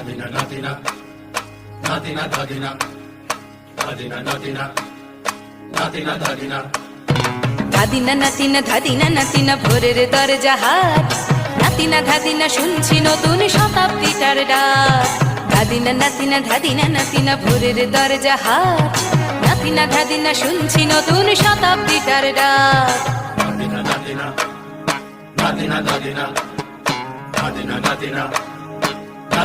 Nadina, Nadina, Nadina, Nadina, Nadina, Nadina, Nadina, Nadina. ধাদিনা নাতিনা ধাদিনা নাতিনা ভোরের দরজা হাট নাতিনা ধাদিনা শুনছি নতুন শতাব্দীটার ডাক ধাদিনা নাতিনা ধাদিনা নাতিনা ভোরের দরজা হাট নাতিনা ধাদিনা শুনছি নতুন শতাব্দীটার ডাক Nadina, Nadina, Nadina, Nadina, Nadina, Nadina,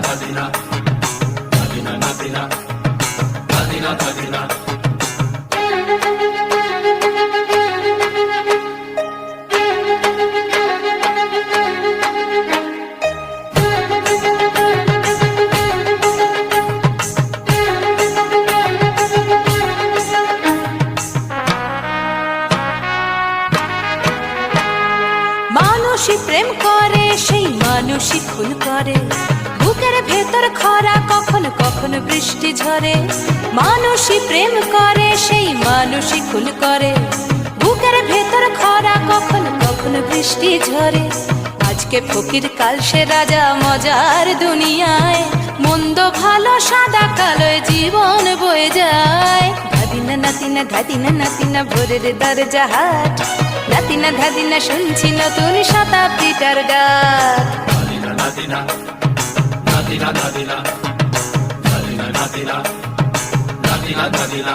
Kadina Kadina Kadina Kadina Kadina Kadina মানুষই প্রেম করে সেই মানুষই খুন করে বুকের ভেতর খরা কখন কখন বৃষ্টি ঝরে। মানুষই প্রেম করে সেই মানুষই খুন করে। বুকের ভেতর খরা কখন কখন বৃষ্টি ঝরে। আজকে ফকির কাল সে রাজা মজার দুনিয়ায়। মন্দ ভালো সাদা কালোয় জীবন বয়ে যায়। ধাদিনা নাতিনা ধাদিনা নাতিনা ভোরের দরজা হাট নাতিনা ধাদিনা শুনছি নতুন শতাব্দীটার ডাক। Nadina, Dadila, dadila, dadila, dadila, dadila, dadila.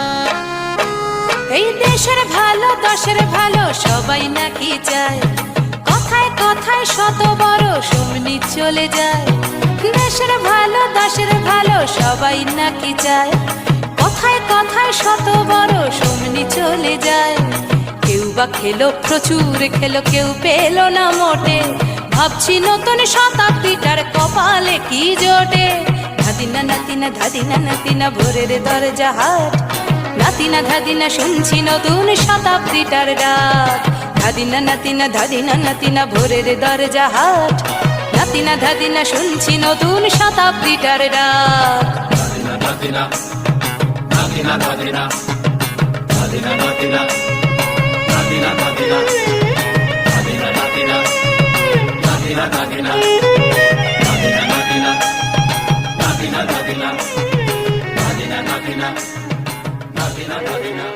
এই দেশের ভালো, দশের ভালো, সবাই নাকি চায়। কথায় কথায় শত বড় সুমনি চলে যায়। দেশের ভালো, দশের ভালো, সবাই নাকি চায়। কথায় কথায় শত বড় সুমনি চলে যায়। কেউ বা খেলো, প্রচুর খেলো, কেউ পেল না মোটে। ভাবছি নতুন শতাব্দীটার কপালে কি জোটে। ধাদিনা নাতিনা ধাদিনা নাতিনা ভোরের দরজা হাট। নাতিনা ধাদিনা শুনছি নতুন শতাব্দীটার ডাক ধাদিনা নাতিনা ধাদিনা নাতিনা ভোরের দরজা হাট নাতিনা ধাদিনা শুনছি নতুন শতাব্দীটার ডাক Nadina, Katina, Katina.